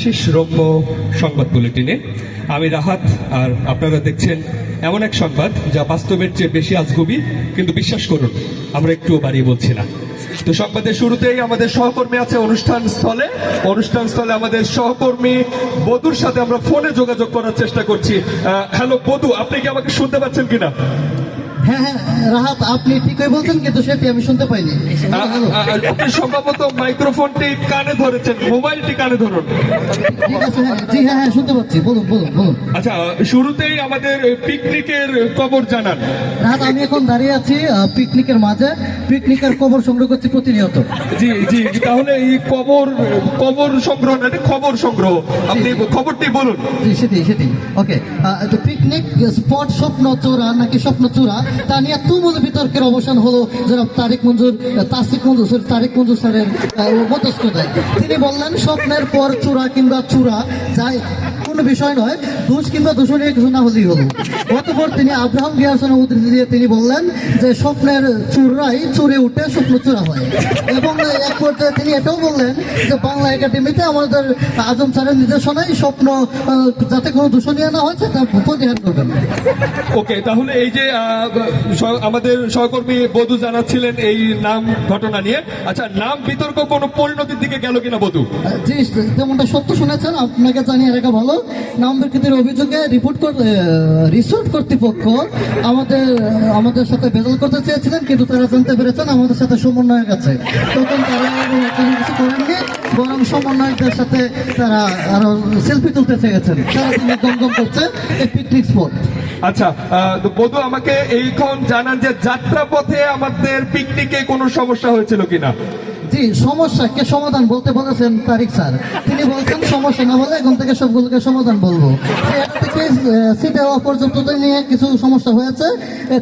বিশেষ রম্য সংবাদ বুলেটিনে। আমি রাহাত, আর আপনারা দেখছেন এমন এক সংবাদ যা বাস্তবের চেয়ে বেশি আজগুবি, কিন্তু বিশ্বাস করুন, আমরা একটুও বাড়িয়ে বলছি না। তো সংবাদের শুরুতেই আমাদের সহকর্মী আছে অনুষ্ঠান স্থলে। অনুষ্ঠান স্থলে আমাদের সহকর্মী বধুর সাথে আমরা ফোনে যোগাযোগ করার চেষ্টা করছি। হ্যালো, বধু, আপনি কি আমাকে শুনতে পাচ্ছেন কিনা? হ্যাঁ হ্যাঁ রাহাত আপনি ঠিকই বলছেন কিন্তু সেটি আমি শুনতে পাইনি। আপনি সম্ভবত মাইক্রোফোনটি কানে ধরেছেন মোবাইলটি কানে ধরুন। ঠিক আছে হ্যাঁ জি হ্যাঁ হ্যাঁ শুনতে পাচ্ছি। বলুন বলুন বলুন। আচ্ছা শুরুতেই আমাদের পিকনিকের খবর জানান। রাহাত আমি এখন দাঁড়িয়ে আছি পিকনিকের মাঝে। পিকনিকের কবর সংগ্রহ করছি প্রতিনিয়ত। জি জি তাহলে এই কবর কবর সংগ্রহ না খবর সংগ্রহ। আপনি খবরটি বলুন। জি সেটি সেটি। ওকে তো পিকনিক স্পট স্বপ্ন চূড়া নাকি স্বপ্ন চূড়া তা নিয়ে তুমুল বিতর্কের অবসান হলো যারা তারিক মঞ্জুর তাসিক মঞ্জুর sorry, তারিক মঞ্জুর স্যারের মতস্কতায় তিনি বললেন স্বপ্নের পর চূড়া কিংবা চূড়া যাই কোনো বিষয় নয় দোষ কিংবা দূষণীয় কিছু না হলেই হলো। অতপর তিনি আব্রাহাম গিয়াসনের উদ্ধৃতি দিয়ে তিনি বললেন যে স্বপ্নের চূড়াই চুরে উঠে স্বপ্ন চূড়া হয়। এবং এক পর্যায়ে তিনি এটাও বললেন যে বাংলা একাডেমিতে আমাদের আজম স্যারের নির্দেশনায় স্বপ্ন যাতে কোনো দূষণীয় না হয়েছে তার প্রতিহার করবেন। ওকে তাহলে এই যে আমাদের সহকর্মী বধু জানাচ্ছিলেন এই নাম ঘটনা নিয়ে। আচ্ছা নাম বিতর্ক কোনো পরিণতির দিকে গেল কিনা বধু? জি যেমনটা সত্য শুনেছেন, আপনাকে জানিয়ে রাখা ভালো। নাম বিকৃতির অভিযোগে রিপোর্ট রিসোর্ট কর্তৃপক্ষ আমাদের আমাদের সাথে বেদল করতে চেয়েছিলেন, কিন্তু তারা জানতে পেরেছেন আমাদের সাথে সমন্বয় গেছে তখন তারা কিছু করেননি, বরং সমন্বয়কদের সাথে তারা আরও সেলফি তুলতে চেয়েছেন। তারা গমগম করছে পিকনিক স্পট আচ্ছা বধু আমাকে এইখন জানান যে যাত্রা পথে আমাদের পিকনিকে কোনো সমস্যা হয়েছিল কিনা? জি সমস্যা কে সমাধান বলতে বলেছেন তারিক স্যার। তিনি বলছেন, সমস্যা না বলে এখন থেকে সবগুলোকে সমাধান বলব। থেকে সিটে অপর্যাপ্ততা নিয়ে কিছু সমস্যা হয়েছে।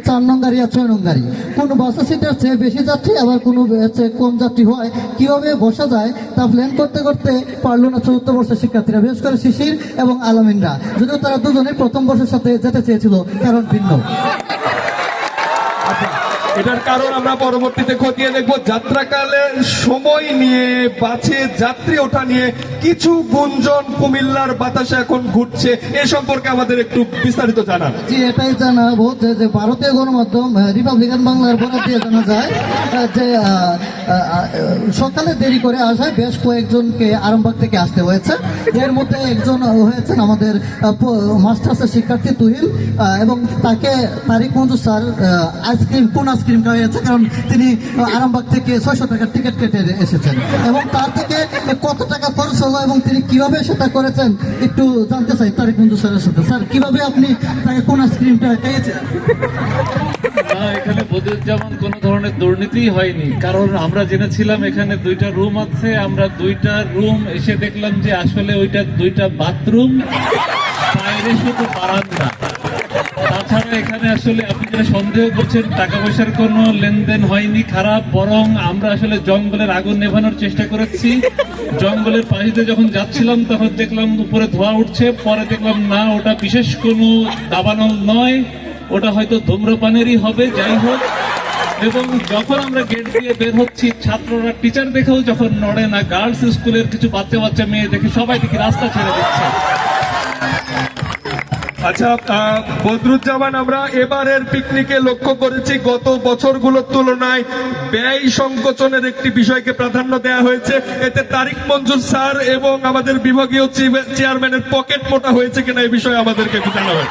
চার নং গাড়ি আর ছয় নং গাড়ি। কোনো বাসের সিটের চেয়ে বেশি যাত্রী, আবার কোনো চেয়ে কম যাত্রী হয়, কীভাবে বসা যায় তা প্ল্যান করতে করতে পারল না চতুর্থ বর্ষের শিক্ষার্থীরা, বিশেষ করে শিশির এবং আলামিনরা। যদিও তারা দুজনেই প্রথম বর্ষের সাথে যেতে চেয়েছিল, কারণ ভিন্ন। এটার কারণ আমরা পরবর্তীতে খতিয়ে দেখব। যাত্রাকালে সময় নিয়ে, বাছে যাত্রী ওঠা নিয়ে কিছু গুঞ্জন কুমিল্লার বাতাসে এখন ঘুরছে। এ সম্পর্কে আমাদের একটু বিস্তারিত জানান। জি, এটাই জানা যে যে ভারতীয় গণমাধ্যম রিপাবলিকান বাংলার বরাদ দিয়ে জানা যায় যে সকালে দেরি করে আসায় বেশ কয়েকজনকে আরামবাগ থেকে আসতে হয়েছে। এর মধ্যে একজন হয়েছেন আমাদের মাস্টার্সের শিক্ষার্থী আহ, এবং তাকে Tariq Manzur sir ice cream কোন আইসক্রিম খাওয়াইছে কারণ তিনি আরামবাগ থেকে ছয়শো টাকার টিকিট কেটে এসেছেন। এবং তার থেকে কত টাকা খরচ হলো এবং তিনি কীভাবে সেটা করেছেন একটু জানতে চাই তারিক মঞ্জুর স্যারের সাথে। স্যার কীভাবে আপনি তাকে কোন আইসক্রিমটা খাইয়েছেন? না, এখানে যেমন কোন ধরনের দুর্নীতি হয়নি। কারণ আমরা জেনেছিলাম এখানে দুইটা রুম আছে, আমরা দুইটা রুম এসে দেখলাম যে আসলে ওইটা দুইটা বাথরুম, বাইরে শুধু বারান্দা। তাছাড়া এখানে আসলে আপনি যেটা সন্দেহ করছেন, টাকা পয়সার কোনো লেনদেন হয়নি, খারাপ, বরং আমরা আসলে জঙ্গলের আগুন নেভানোর চেষ্টা করেছি। জঙ্গলের পাশে যখন যাচ্ছিলাম, তখন দেখলাম উপরে ধোঁয়া উঠছে, পরে দেখলাম না, ওটা বিশেষ কোনো দাবানল নয়। ওটা হয়তো ধূম্রপানেরই হবে, যাই হোক। এবং যখন আমরা গেট দিয়ে বের হচ্ছি, ছাত্ররা টিচার দেখেও যখন নড়ে না গার্লস স্কুলের কিছু বাচ্চা বাচ্চা মেয়ে দেখে সবাই দেখি রাস্তা ছেড়ে দিচ্ছে। আচ্ছা বদরুজ্জামান, আমরা এবারের পিকনিকে লক্ষ্য করেছি। গত বছরগুলোর তুলনায় ব্যয় সংকোচনের একটি বিষয়কে প্রাধান্য দেওয়া হয়েছে। এতে তারিক মঞ্জুর স্যার এবং আমাদের বিভাগীয় চেয়ারম্যানের পকেট মোটা হয়েছে কিনা এই বিষয়ে আমাদেরকে একটু জানাবেন।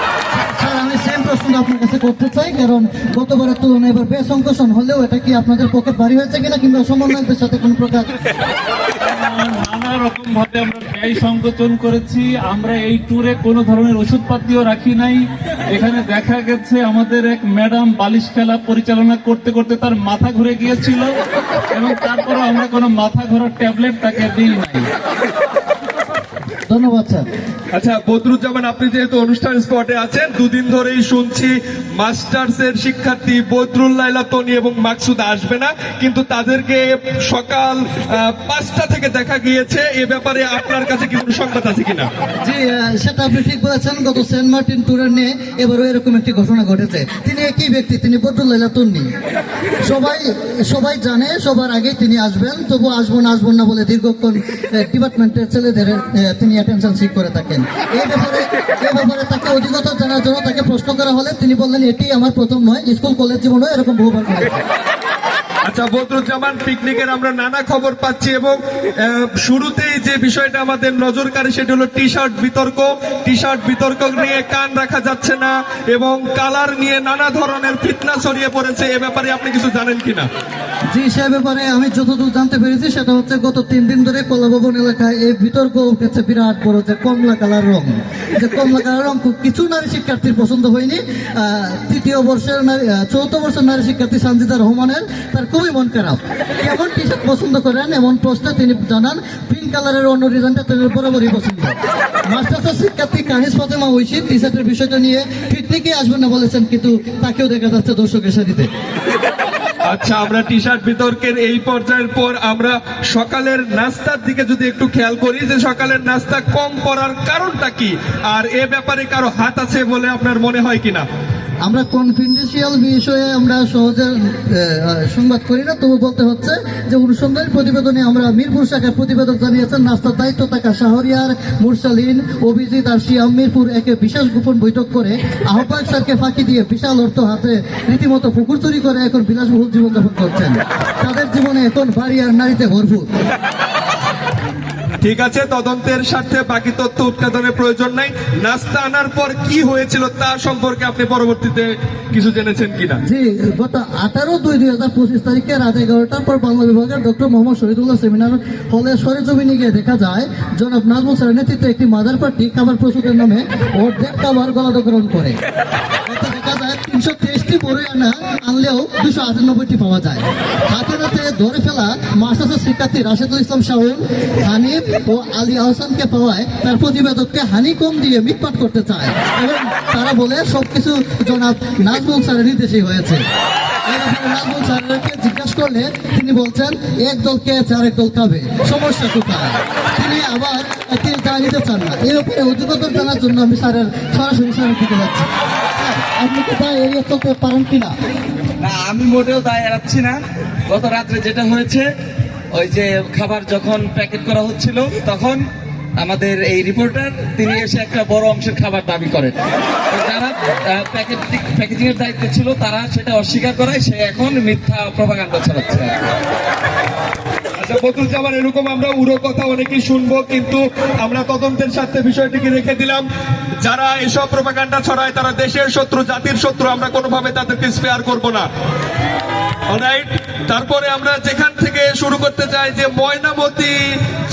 স্যার আমি সেম আপনার কাছে করতে চাই কারণ গতবারের তুলনায় এবার বেশ সংকোচন হলেও এটা কি আপনাদের পকেট ভারী হয়েছে কিনা কিংবা সমন্বয়কদের সাথে কোনো প্রকার? নানা রকম ভাবে আমরা ব্যয় সংকোচন করেছি আমরা এই ট্যুরে কোনো ধরনের ওষুধপাতিও রাখি নাই। এখানে দেখা গেছে আমাদের এক ম্যাডাম বালিশ খেলা পরিচালনা করতে করতে তার মাথা ঘুরে গিয়েছিল এবং তারপরে আমরা কোনো মাথা ঘোরার ট্যাবলেট তাকে দিই নাই। ধন্যবাদ স্যার। আচ্ছা বদরুজ্জামান, আপনি যেহেতু অনুষ্ঠান স্পটে আছেন, দুদিন ধরেই শুনছি মাস্টার্সের শিক্ষার্থী বদরুল লাইলা তনি এবং মাকসুদ আসবে না, কিন্তু তাদেরকে সকাল পাঁচটা থেকে দেখা গিয়েছে। এ ব্যাপারে আপনার কাছে কি কোনো সংবাদ আছে কিনা? জি সেটা আপনি ঠিক বলেছেন। গত সেন্ট মার্টিন ট্যুরে নিয়ে এবারও এরকম একটি ঘটনা ঘটেছে। তিনি একই ব্যক্তি, তিনি বদরুল্লাহ তন্নি। সবাই সবাই জানে, সবার আগে তিনি আসবেন। তবু আসব না আসব না বলে দীর্ঘক্ষণ ডিপার্টমেন্টের ছেলেদের তিনি অ্যাটেনশন সিক করে থাকেন। এই ব্যাপারে এই ব্যাপারে তাকে অধিকতর জানার জন্য তাকে প্রশ্ন করা হলে তিনি বললেন, এটি আমার প্রথম নয়, স্কুল কলেজ জীবনে এরকম বহুবার আচ্ছা বদরুজ্জামান পিকনিকের আমরা নানা খবর পাচ্ছি এবং শুরুতেই যে বিষয়টা আমাদের নজর সেটা হলো টি শার্ট বিতর্ক। টি শার্ট বিতর্ক নিয়ে কান রাখা যাচ্ছে না এবং কালার নিয়ে নানা ধরনের ফিতনা ছড়িয়ে পড়েছে। এ ব্যাপারে আপনি কিছু জানেন কিনা? জি, সে ব্যাপারে আমি যতদূর জানতে পেরেছি, সেটা হচ্ছে গত তিন দিন ধরে কলাভবন এলাকায় এই বিতর্ক উঠেছে বিরাট বড় যে কমলা কালার রং। যে কমলা কালার রং খুব কিছু নারী শিক্ষার্থীর পছন্দ হয়নি। তৃতীয় বর্ষের চৌদ্দ বর্ষের নারী শিক্ষার্থী সানজিদা রহমানের, তার খুবই মন খারাপ। কেমন টি শার্ট পছন্দ করেন, এমন প্রশ্নে তিনি জানান, পিঙ্ক কালারের অন্য ডিজাইনটা তাদের বরাবরই পছন্দ। মাস্টার্সের শিক্ষার্থী কানিস ফাতেমা ঐশী টি শার্টের বিষয়টা নিয়ে পিকনিকে আসবেন না বলেছেন, কিন্তু তাকেও দেখা যাচ্ছে দর্শকের সাথে আচ্ছা আমরা টি শার্ট বিতর্কের এই পর্যায়ের পর আমরা সকালের নাস্তার দিকে যদি একটু খেয়াল করি, যে সকালের নাস্তা কম করার কারণটা কি? আর এ ব্যাপারে কারও হাত আছে বলে আপনার মনে হয় কিনা? আমরা কনফিডেন্সিয়াল বিষয়ে আমরা সহজে সংবাদ করি না। তবু বলতে হচ্ছে যে অনুসন্ধানী প্রতিবেদনে আমরা মিরপুর শাখার প্রতিবেদক জানিয়েছেন, নাস্তার দায়িত্ব থাকা শাহরিয়ার, মুরসালিন, অভিজিৎ আর শিয়াম মিরপুর একে বিশেষ গোপন বৈঠক করে আহ্বায়ক স্যারকে ফাঁকি দিয়ে বিশাল অর্থ হাতে রীতিমতো পুকুর চুরি করে এখন বিলাসবহুল জীবনযাপন করছেন। তাদের জীবনে এখন বাড়ি আর নারীতে ভরপুর। ঠিক আছে, তদন্তের স্বার্থে বাকি তথ্য উৎপাদনের প্রয়োজন নাই। নাস্তা আনার পর কি হয়েছিল তা সম্পর্কে আপনি পরবর্তীতে কিছু জেনেছেন কিনা? জি, গত আঠারো দুই দুই হাজার পঁচিশ তারিখে রাত এগারোটার পর বাংলা বিভাগের ডক্টর মোহাম্মদ শহীদুল্লাহ সেমিনার হলে সরেজমিনে গিয়ে দেখা যায়, জনাব নাজমুল স্যারের নেতৃত্বে একটি মাদার পার্টি খাবার প্রস্তুতের নামে অর্ধেক খাবার গলাদকরণ করে। দেখা যায় তিনশো তেইশটি বড়ই আনা আনলেও দুশো আটানব্বইটি পাওয়া যায়। হাতে হাতে ধরে ফেলা মাস্টার্সের শিক্ষার্থী রাশেদুল ইসলাম শাহুন হানিফ ও আলী আহসানকে পাওয়ায় তার প্রতিবেদককে হানি কম দিয়ে মিটপাট করতে চায় এবং তারা বলে সবকিছু জনাব নাজমুল স্যারের নির্দেশেই হয়েছে। নাজমুল স্যারকে জিজ্ঞাসা করলে তিনি বলছেন, এক দল খেয়েছে আরেক দল খাবে? সমস্যা কোথায়? তিনি আবার তিনি তা নিতে চান না। এই ব্যাপারে অধিকতর জানার জন্য আমি স্যারের সরাসরি স্যারের দিকে যাচ্ছি। আপনি কি তা এড়িয়ে চলতে পারেন কিনা? না, আমি মোটেও দায় এড়াচ্ছি না। গত রাত্রে যেটা হয়েছে, ওই যে খাবার যখন প্যাকেট করা হচ্ছিল, তখন আমাদের এই রিপোর্টার, তিনি এসে একটা বড় অংশের খাবার দাবি করেন। যারা প্যাকেট প্যাকেজিং এর দায়িত্বে ছিল, তারা সেটা অস্বীকার করায় সে এখন মিথ্যা প্রভাকাণ্ডা ছড়াচ্ছে। বদরুজ্জামান এরকম আমরা উড়ো কথা অনেকেই শুনব, কিন্তু আমরা তদন্তের স্বার্থে বিষয়টিকে রেখে দিলাম। যারা এসব প্রোপাকাণ্ডা ছড়ায়, তারা দেশের শত্রু, জাতির শত্রু, আমরা কোনোভাবে তাদেরকে স্পেয়ার করব না। অলরাইট তারপরে আমরা যেখান থেকে শুরু করতে চাই যে ময়নামতি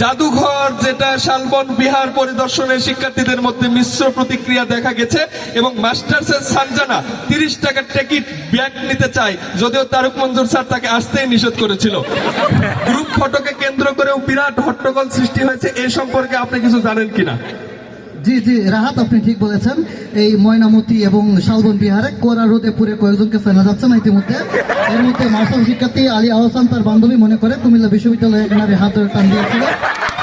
জাদুঘর, যেটা শালবন বিহার পরিদর্শনের শিক্ষার্থীদের মধ্যে মিশ্র প্রতিক্রিয়া দেখা গেছে এবং মাস্টার্সের সানজানা তিরিশ টাকার টিকিট, ব্যাগ নিতে চায় যদিও তারক মঞ্জুর স্যার তাকে আসতেই নিষেধ করেছিল। গ্রুপ ফটোকে কেন্দ্র করেও বিরাট হট্টগোল সৃষ্টি হয়েছে, এ সম্পর্কে আপনি কিছু জানেন কিনা? জি জি, রাহাত, আপনি ঠিক বলেছেন। এই ময়নামতি এবং শালবন বিহারে কোরা রোদে পুরে কয়েকজনকে ফেলা যাচ্ছে না ইতিমধ্যে। এর মধ্যে মাস্টার শিক্ষার্থী আলী আহসান তার বান্ধবী মনে করে কুমিল্লা বিশ্ববিদ্যালয়ে এখানে হাত টান দিয়েছিল।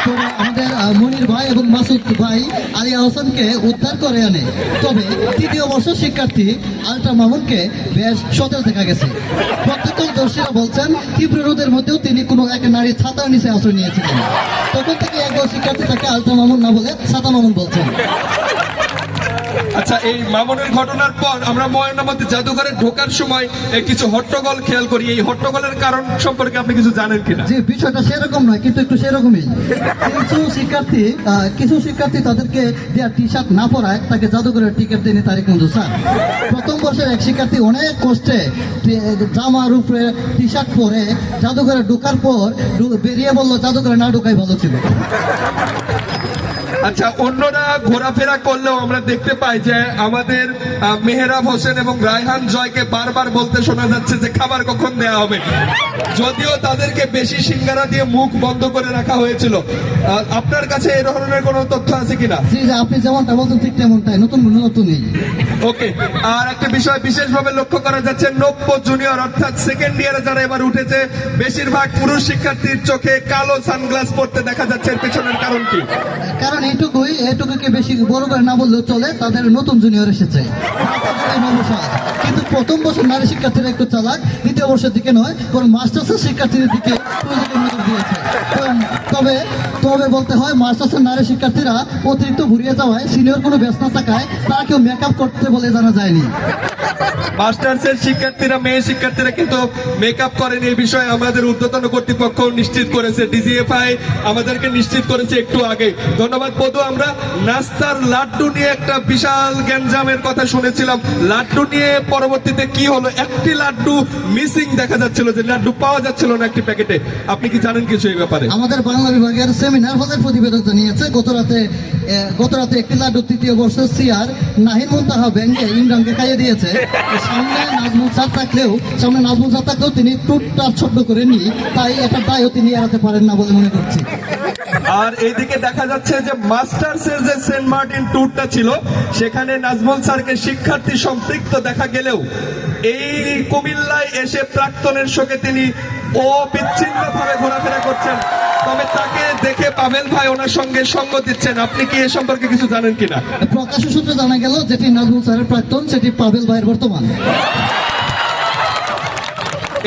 পরে আমাদের মনির ভাই এবং মাসুদ ভাই আলী আহসানকে উদ্ধার করে আনে। তবে তৃতীয় বর্ষের শিক্ষার্থী আলটা মামুনকে বেশ সতেজ দেখা গেছে। প্রত্যক্ষদর্শীরা বলছেন, তীব্র রোদের মধ্যেও তিনি কোনো এক নারীর ছাতার নিচে আশ্রয় নিয়েছিলেন। তখন থেকে একদল শিক্ষার্থী তাকে আলতা মামুন না বলে ছাতা মামুন বলছেন। আচ্ছা এই মামুনের ঘটনার পর আমরা ময়নামতি জাদুঘরে ঢোকার সময় এ, কিছু হট্টগোল খেয়াল করি। এই হট্টগোলের কারণ সম্পর্কে আপনি কিছু জানেন কিনা? যে বিষয়টা সেরকম নয় কিন্তু একটু সেরকমই। কিছু শিক্ষার্থী কিছু শিক্ষার্থী তাদেরকে দেওয়া টি শার্ট না পরায় তাকে জাদুঘরের টিকিট দেয়নি তারিখ মঞ্জুর স্যার। প্রথম বর্ষের এক শিক্ষার্থী অনেক কষ্টে জামার উপরে টি শার্ট পরে জাদুঘরে ঢোকার পর বেরিয়ে বলল জাদুঘরে না ঢুকাই ভালো ছিল। আচ্ছা অন্যরা ঘোরাফেরা করলেও আমরা দেখতে পাই যে আমাদের মেহরাব হোসেন এবং রায়হান জয়কে বারবার বলতে শোনা যাচ্ছে যে খাবার কখন দেয়া হবে। যদিও তাদেরকে বেশি সিঙ্গারা দিয়ে মুখ বন্ধ করে রাখা হয়েছিল। আপনার কাছে এই ধরনের কোনো তথ্য আছে কিনা? জি আপনি যেমনটা বলছেন ঠিক তেমনটাই। নতুন কোনো নতুনই ওকে আর একটা বিষয় বিশেষভাবে লক্ষ্য করা যাচ্ছে নব্য জুনিয়র অর্থাৎ সেকেন্ড ইয়ারে যারা এবার উঠেছে বেশিরভাগ পুরুষ শিক্ষার্থীর চোখে কালো সানগ্লাস পরতে দেখা যাচ্ছে এর পেছনের কারণ কি? কারণ এইটুকুই, এইটুকুকে বেশি বড় করে না বললেও চলে, তাদের নতুন জুনিয়র এসেছে। কিন্তু প্রথম বছর নারী শিক্ষার্থীরা একটু চালাক, দ্বিতীয় বর্ষের দিকে নয়, বরং মাস্টার্সের শিক্ষার্থীদের দিকে দিয়েছে। তবে তবে বলতে হয় মাস্টার্সের নারী শিক্ষার্থীরা অতিরিক্ত ঘুরিয়ে যাওয়ায় সিনিয়র কোনো ব্যস্ত না থাকায় তারা কেউ মেকআপ করতে বলে জানা যায়নি। মাস্টার্সের শিক্ষার্থীরা মেয়ে শিক্ষার্থীরা কিন্তু মেকআপ করেন এই বিষয়ে আমাদের ঊর্ধ্বতন কর্তৃপক্ষ নিশ্চিত করেছে। ডিজিএফআই আমাদেরকে নিশ্চিত করেছে একটু আগে। ধন্যবাদ বধু আমরা নাস্তার লাড্ডু নিয়ে একটা বিশাল গ্যাঞ্জামের কথা শুনেছিলাম। লাড্ডু নিয়ে পরবর্তীতে কি হলো? একটি লাড্ডু মিসিং দেখা যাচ্ছিল যে লাড্ডু পাওয়া যাচ্ছিল না একটি প্যাকেটে। আপনি কি জানেন কিছু এই ব্যাপারে? আমাদের বাংলা বিভাগের সেমিনার হলের প্রতিবেদক জানিয়েছে গত রাতে এ, গত রাতে একটি লাড্ডু তৃতীয় বর্ষের সিয়ার নাহিন মুন্তাহা ব্যাংকে ইমরানকে খাইয়ে দিয়েছে। সামনে নাজমুল স্যার থাকলেও সামনে নাজমুল স্যার থাকলেও তিনি টুটটা ছোট্ট করেননি তাই এটা দায়ও তিনি এড়াতে পারেন না বলে মনে করছি। আর এইদিকে দেখা যাচ্ছে যে মাস্টার্স এর যে সেন্ট মার্টিন ট্যুরটা ছিল, সেখানে নাজমুল স্যারকে শিক্ষার্থী সম্পৃক্ত দেখা গেলেও এই কুমিল্লায় এসে প্রাক্তনের শোকে তিনি অবিচ্ছিন্ন ভাবে ঘোরাফেরা করছেন। তবে তাকে দেখে পাবেল ভাই ওনার সঙ্গে সঙ্গ দিচ্ছেন। আপনি কি এ সম্পর্কে কিছু জানেন কিনা? প্রকাশ্য সূত্রে জানা গেল, যেটি নাজমুল স্যারের প্রাক্তন, সেটি পাবেল ভাইয়ের বর্তমান।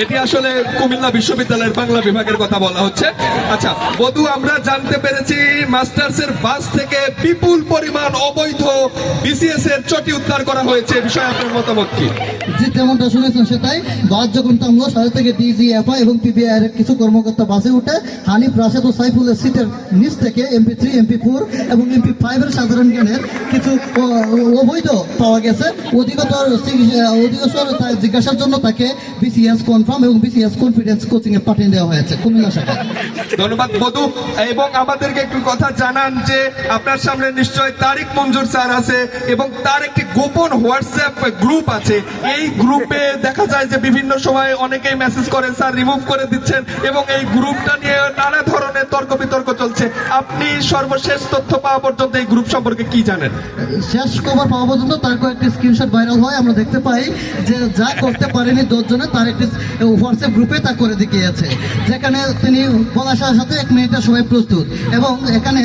এটি আসলে কুমিল্লা বিশ্ববিদ্যালয়ের বাংলা বিভাগের কথা বলা হচ্ছে। আচ্ছা বধু, আমরা জানতে পেরেছি মাস্টার্স এর বাস থেকে বিপুল পরিমাণ অবৈধ বিসিএস এর চটি উদ্ধার করা হয়েছে। বিষয়ে আপনার মতামত কি? যেমনটা শুনেছেন সেটাই। বাস যখন থেকে এবং পিবিআই কিছু কর্মকর্তা বাসে উঠে ও সাইফুলের সিটের নিচ থেকে এমপি থ্রি এমপি ফোর এবং এমপি সাধারণ জ্ঞানের কিছু অবৈধ পাওয়া গেছে। অধিকতর অধিকতর জিজ্ঞাসার জন্য তাকে বিসিএস কনফার্ম এবং বিসিএস কনফিডেন্স কোচিং এ পাঠিয়ে দেওয়া হয়েছে। কুমিল্লা শাখায় ধন্যবাদ বধু। এবং আমাদেরকে একটু কথা জানান যে আপনার সামনে নিশ্চয় তারিক মঞ্জুর স্যার আছে এবং তার একটি গোপন হোয়াটসঅ্যাপ গ্রুপ আছে। এই গ্রুপে দেখা যায় যে বিভিন্ন সময় অনেকেই মেসেজ করেন স্যার রিমুভ করে দিচ্ছেন এবং এই গ্রুপটা নিয়ে নানা ধরনের তর্ক বিতর্ক চলছে। আপনি সর্বশেষ তথ্য পাওয়া পর্যন্ত এই গ্রুপ সম্পর্কে কি জানেন? শেষ খবর পাওয়া পর্যন্ত তার কয়েকটি স্ক্রিনশট ভাইরাল হয়। আমরা দেখতে পাই যে যা করতে পারেনি দশজনে তার একটি হোয়াটসঅ্যাপ গ্রুপে তা করে দেখিয়েছে যেখানে তিনি বলার সাথে সাথে এক মিনিটের সময় প্রস্তুত। এবং এখানে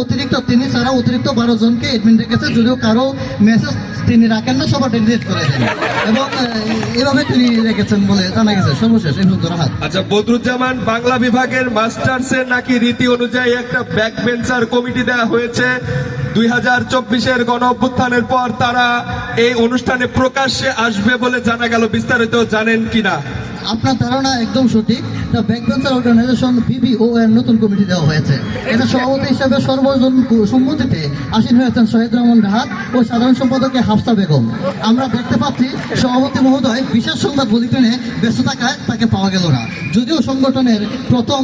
অতিরিক্ত তিনি ছাড়া অতিরিক্ত বারো জনকে এডমিন রেখেছে যদিও কারও মেসেজ তিনি রাখেন না, সবার ডিলিট করে দেন। এবং এভাবে তিনি রেখেছেন বলে জানা গেছে। সর্বশেষ এই পর্যন্ত রাহাত আচ্ছা বদরুজ্জামান বাংলা বিভাগের মাস্টার্সের নাকি রীতি অনুযায়ী একটা ব্যাক বেঞ্চার কমিটি দেওয়া হয়েছে। দুই হাজার চব্বিশের গণ অভ্যুত্থানের পর তারা এই অনুষ্ঠানে প্রকাশ্যে আসবে বলে জানা গেল। বিস্তারিত জানেন কিনা? আপনার ধারণা একদম সঠিক। দ্য ব্যাকবেঞ্চার অর্গানাইজেশন বিবিও এর নতুন কমিটি দেওয়া হয়েছে। এটা সভাপতি হিসেবে সর্বজন সম্মতিতে আসীন হয়েছেন শহীদ রহমান রাহাত ও সাধারণ সম্পাদকে হাফসা বেগম। আমরা দেখতে পাচ্ছি সভাপতি মহোদয় বিশেষ সংবাদ বুলেটিনে ব্যস্ত থাকায় তাকে পাওয়া গেল না। যদিও সংগঠনের প্রথম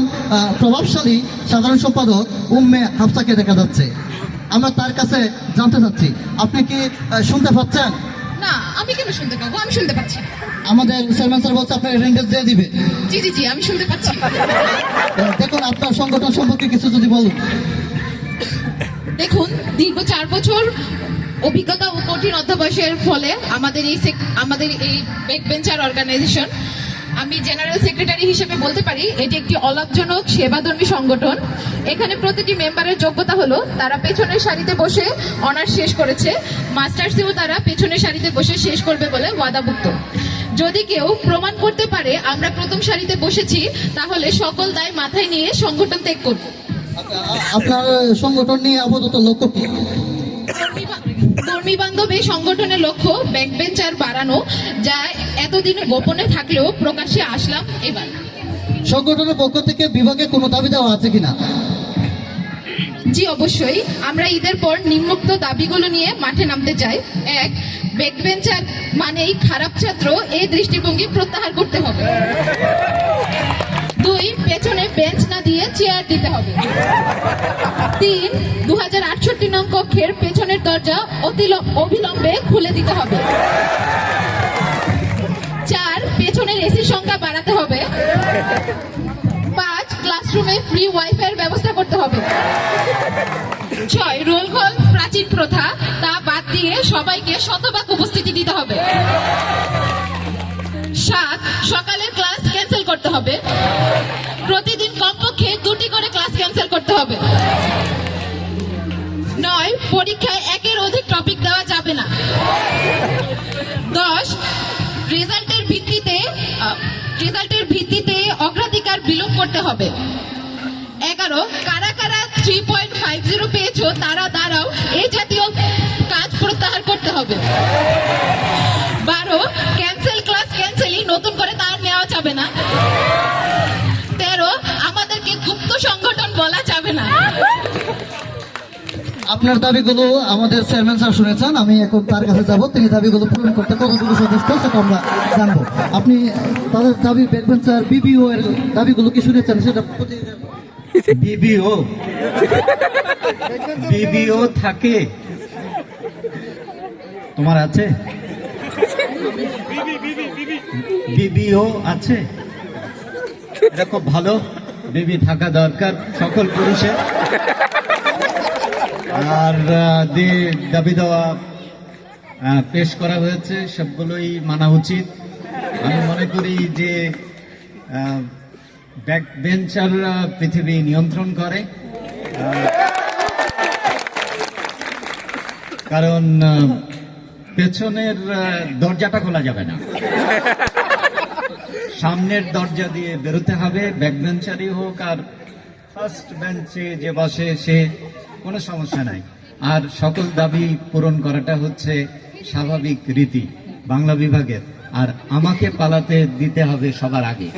প্রভাবশালী সাধারণ সম্পাদক উম্মে হাফসাকে দেখা যাচ্ছে। আমরা তার কাছে জানতে চাচ্ছি, আপনি কি শুনতে পাচ্ছেন? না আমি কেন শুনতে পাবো? আমি শুনতে পাচ্ছি আমাদের চেয়ারম্যান স্যার বলছে আপনার অ্যাটেন্ডেন্স দিয়ে দিবে। জি জি জি আমি শুনতে পাচ্ছি। দেখুন আপনার সংগঠন সম্পর্কে কিছু যদি বলুন। দেখুন দীর্ঘ চার বছর অভিজ্ঞতা ও কঠিন অধ্যাবসায়ের ফলে আমাদের এই আমাদের এই অর্গানাইজেশন আমি জেনারেল সেক্রেটারি হিসেবে বলতে পারি, এটি একটি অলাভজনক সেবাধর্মী সংগঠন। এখানে প্রতিটি মেম্বারের যোগ্যতা হলো, তারা পেছনের সারিতে বসে অনার্স শেষ করেছে। মাস্টার্সেও তারা পেছনের সারিতে বসে শেষ করবে বলে ওয়াদাভুক্ত। যদি কেউ প্রমাণ করতে পারে, আমরা প্রথম সারিতে বসেছি, তাহলে সকল দায় মাথায় নিয়ে সংগঠন ত্যাগ করব। আপনার সংগঠন নিয়ে আপাতত লক্ষ্য কি? কর্মী বান্ধব এই সংগঠনের লক্ষ্য ব্যাক বেঞ্চার বাড়ানো যা এতদিন গোপনে থাকলেও প্রকাশ্যে আসলাম এবার। সংগঠনের পক্ষ থেকে বিভাগে কোনো দাবি দেওয়া আছে কিনা? জি অবশ্যই। আমরা ঈদের পর নিম্নোক্ত দাবিগুলো নিয়ে মাঠে নামতে চাই। এক ব্যাক বেঞ্চার মানেই খারাপ ছাত্র এই দৃষ্টিভঙ্গি প্রত্যাহার করতে হবে। দুই, পেছনে বেঞ্চ না দিয়ে চেয়ার দিতে হবে। তিন দু নং কক্ষের পেছনের দরজা অতিল- অবিলম্বে খুলে দিতে হবে। চার, পেছনের এসির সংখ্যা বাড়াতে হবে। পাঁচ ক্লাসরুমে ফ্রি ওয়াইফাই ব্যবস্থা করতে হবে। ছয় রোল কল প্রাচীন প্রথা, তা বাদ দিয়ে সবাইকে শতভাগ উপস্থিতি দিতে হবে। সাত সকালের ক্লাস ক্যান্সেল করতে হবে। প্রতিদিন কমপক্ষে দুটি করে ক্লাস ক্যান্সেল করতে হবে। নয়, পরীক্ষায় একের অধিক টপিক দেওয়া যাবে না। দশ রেজাল্টের ভিত্তিতে রেজাল্টের ভিত্তিতে অগ্রাধিকার বিলোপ করতে হবে। এগারো, কারা কারা থ্রি পয়েন্ট ফাইভ জিরো পেয়েছ, তারা দ্বারাও এই জাতীয় কাজ প্রত্যাহার করতে হবে। আপনার দাবিগুলো আমাদের চেয়ারম্যান স্যার শুনেছেন, আমি এখন তার কাছে যাব, তিনি দাবিগুলো পূরণ করতে কতটুকু সচেষ্ট সেটা আমরা জানব। আপনি তাদের দাবি দেখবেন স্যার, বিবিও এর দাবিগুলো কি শুনেছেন সেটা বিবিও? বিবিও থাকে। তোমার আছে? বিবিও আছে। এটা খুব ভালো। বিবি থাকা দরকার, সকল পুরুষের। আর দাবি দেওয়া পেশ করা হয়েছে, সবগুলোই মানা উচিত। আমি মনে করি যে ব্যাক বেঞ্চার পৃথিবী নিয়ন্ত্রণ করে কারণ পেছনের দরজাটা খোলা যাবে না। সামনের দরজা দিয়ে বেরোতে হবে, ব্যাক বেঞ্চারই হোক আর ফার্স্ট বেঞ্চে যে বসে সে কোনো সমস্যা নাই। আর সকল দাবি পূরণ করাটা হচ্ছে স্বাভাবিক রীতি বাংলা বিভাগের। আর আমাকে পালাতে দিতে হবে সবার আগে।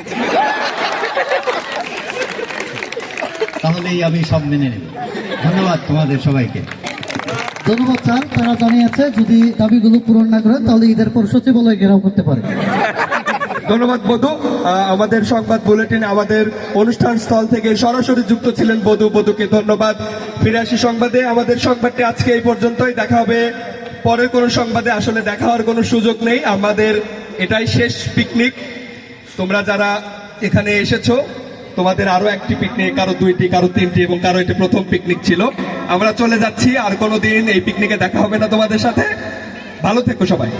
তাহলেই আমি সব মেনে নেব। ধন্যবাদ তোমাদের সবাইকে। ধন্যবাদ স্যার। তারা জানিয়েছে, যদি দাবিগুলো পূরণ না করেন তাহলে ঈদের পর সচিবালয় ঘেরাও করতে পারে। ধন্যবাদ, বধু। আমাদের সংবাদ বুলেটিন আমাদের অনুষ্ঠান স্থল থেকে সরাসরি যুক্ত ছিলেন বধু। বধুকে ধন্যবাদ। ফিরে আসি সংবাদে। আমাদের সংবাদটি আজকে এই পর্যন্তই। দেখা হবে পরের কোনো সংবাদে। আসলে দেখা হওয়ার কোনো সুযোগ নেই। আমাদের এটাই শেষ পিকনিক। তোমরা যারা এখানে এসেছ, তোমাদের আরও একটি পিকনিক, কারও দুইটি, কারও তিনটি এবং কারও এটি প্রথম পিকনিক ছিল। আমরা চলে যাচ্ছি। আর কোনো দিন এই পিকনিকে দেখা হবে না তোমাদের সাথে। ভালো থেকো সবাই।